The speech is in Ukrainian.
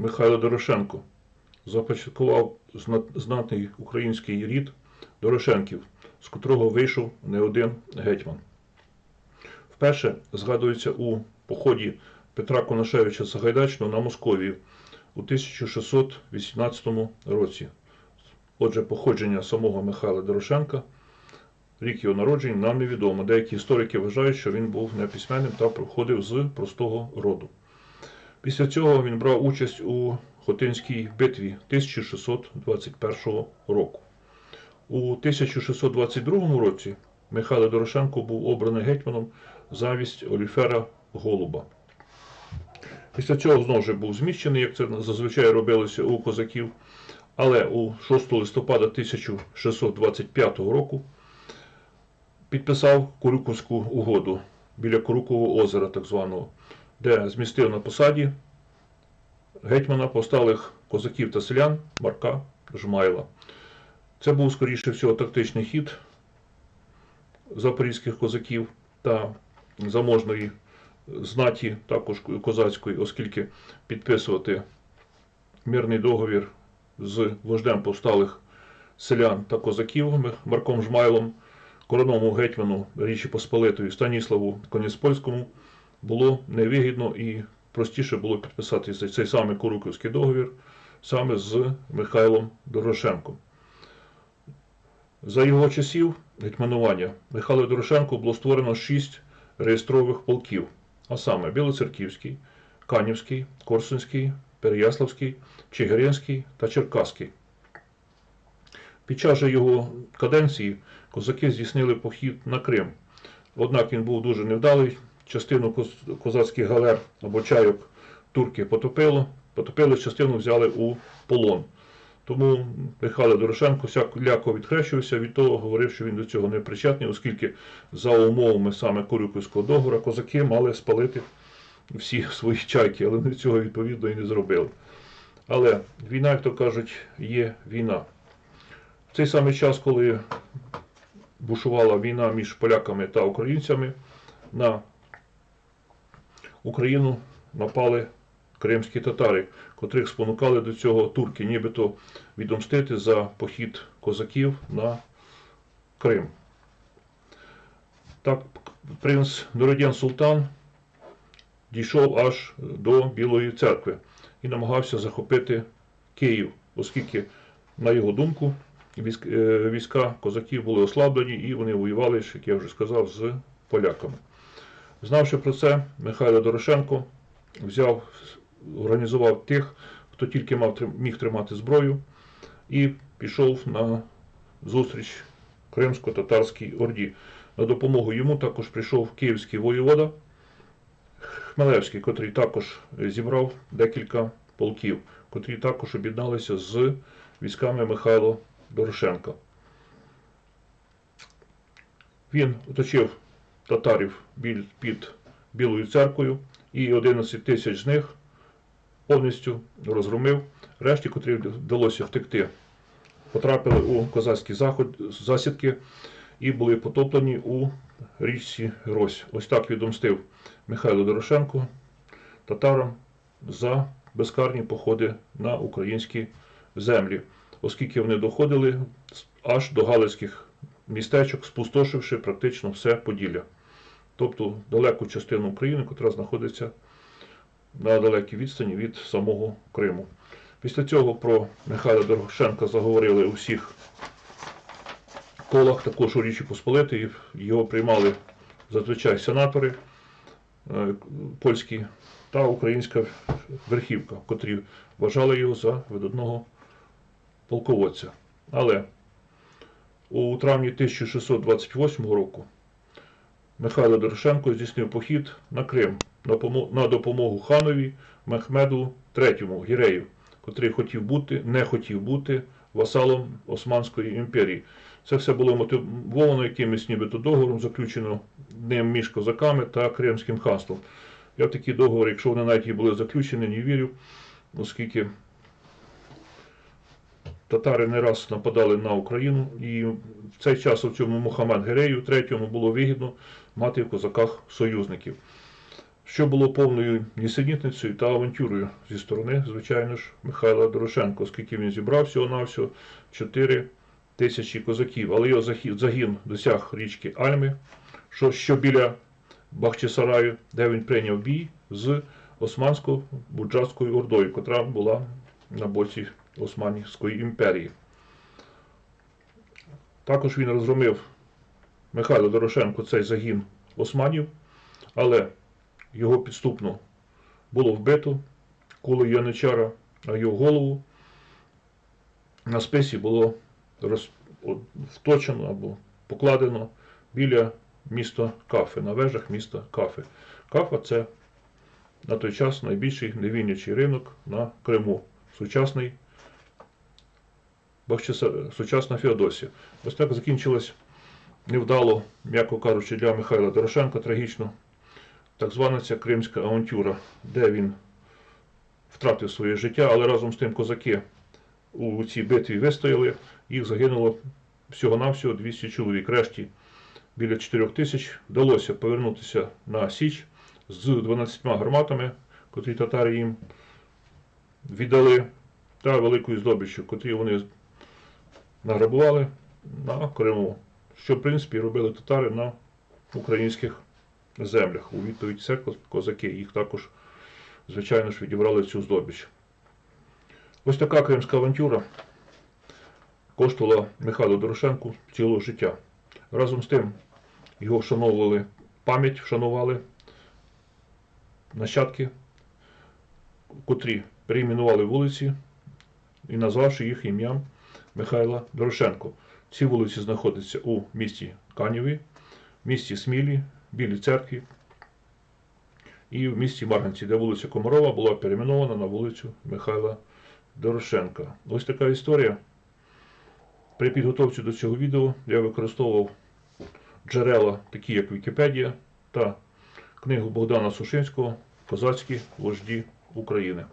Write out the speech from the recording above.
Михайло Дорошенко започаткував знатний український рід Дорошенків, з котрого вийшов не один гетьман. Вперше згадується у поході Петра Конашевича Сагайдачного на Московію у 1618 році. Отже, походження самого Михайла Дорошенка, рік його народження нам невідомо. Деякі історики вважають, що він був неписьменним та походив з простого роду. Після цього він брав участь у Хотинській битві 1621 року. У 1622 році Михайло Дорошенко був обраний гетьманом замість Оліфера Голуба. Після цього знову ж був зміщений, як це зазвичай робилося у козаків. Але у 6 листопада 1625 року підписав Курюковську угоду біля Курукового озера, так званого, де змістив на посаді гетьмана повсталих козаків та селян Марка Жмайла. Це був, скоріше всього, тактичний хід запорізьких козаків та заможної знаті, також козацької, оскільки підписувати мирний договір з вождем повсталих селян та козаків Марком Жмайлом, коронному гетьману Річі Посполитої Станіславу Конєспольському було невигідно і простіше було підписати цей, самий Куруківський договір саме з Михайлом Дорошенком. За його часів гетьманування Михайло Дорошенко було створено шість реєстрових полків, а саме Білоцерківський, Канівський, Корсунський, Переяславський, Чигиринський та Черкаський. Під час же його каденції козаки здійснили похід на Крим. Однак він був дуже невдалий. Частину козацьких галер або чайок турки потопило, потопили, частину взяли у полон. Тому Михайло Дорошенко всяко відхрещувався від того, говорив, що він до цього не причетний, оскільки за умовами саме Корюківського договору козаки мали спалити всі свої чайки, але вони цього відповідно і не зробили. Але війна, як то кажуть, є війна. В цей самий час, коли бушувала війна між поляками та українцями, на Україну напали кримські татари, котрих спонукали до цього турки, нібито відомстити за похід козаків на Крим. Так, принц Нуридін Султан дійшов аж до Білої церкви і намагався захопити Київ, оскільки, на його думку, е, війська козаків були ослаблені і вони воювали, як я вже сказав, з поляками. Знавши про це, Михайло Дорошенко взяв, організував тих, хто тільки мав, міг тримати зброю, і пішов на зустріч Кримсько-татарській орді. На допомогу йому також прийшов київський воєвода Хмелевський, котрий також зібрав декілька полків, котрі також об'єдналися з військами Михайла Дорошенка. Він оточив татарів під Білою церквою і 11 тисяч з них повністю розгромив. Решті, котрі вдалося втекти, потрапили у козацькі засідки і були потоплені у річці Рось. Ось так відомстив Михайло Дорошенко татарам за безкарні походи на українські землі, оскільки вони доходили аж до галицьких містечок, спустошивши практично все Поділля. Тобто далеку частину України, яка знаходиться на далекій відстані від самого Криму. Після цього про Михайла Дорошенка заговорили у всіх колах, також у Річі Посполитої. Його приймали зазвичай сенатори е, польські та українська верхівка, котрі вважали його за видатного полководця. Але у травні 1628 року Михайло Дорошенко здійснив похід на Крим на допомогу ханові Мехмеду III Гірею, котрий хотів бути, не хотів бути васалом Османської імперії. Це все було мотивовано якимось нібито договором, заключено ним між козаками та Кримським ханством. Я в такі договори, якщо вони навіть і були заключені, не вірю, оскільки татари не раз нападали на Україну, і в цей час у цьому Мухаммед Герею III було вигідно мати в козаках союзників. що було повною нісенітницею та авантюрою зі сторони, звичайно ж, Михайла Дорошенко, оскільки він зібрав всього-навсього 4 тисячі козаків, але його загін досяг річки Альми, що, що біля Бахчисараю, де він прийняв бій з Османсько-Буджатською ордою, котра була на боці Османської імперії. Також він розгромив Михайло Дорошенко цей загін османів, але його підступно було вбито кулею Яничара, а його голову на списі було роз... вточено або покладено біля міста Кафи, на вежах міста Кафи. Кафа це на той час найбільший невільничий ринок на Криму, сучасний сучасна Феодосія. Ось так закінчилась невдало, м'яко кажучи, для Михайла Дорошенка трагічно. Так звана ця кримська авантюра, де він втратив своє життя, але разом з тим козаки у цій битві вистояли, їх загинуло всього-навсього 200 чоловік. Решті біля 4 тисяч вдалося повернутися на Січ з 12 гарматами, котрі татари їм віддали, та великою здобиччю, котрі вони награбували на Криму, що, в принципі, робили татари на українських землях. У відповідь це козаки їх також, звичайно ж, відібрали цю здобич. Ось така кримська авантюра коштувала Михайлу Дорошенку цілого життя. Разом з тим його вшановували пам'ять, вшанували нащадки, котрі перейменували вулиці і назвавши їх ім'ям Михайла Дорошенко. Ці вулиці знаходяться у місті Канєві, місті Смілі, Білій церкві і в місті Марганці, де вулиця Комарова була перейменована на вулицю Михайла Дорошенка. Ось така історія. При підготовці до цього відео я використовував джерела, такі як Вікіпедія та книгу Богдана Сушинського Козацькі вожді України.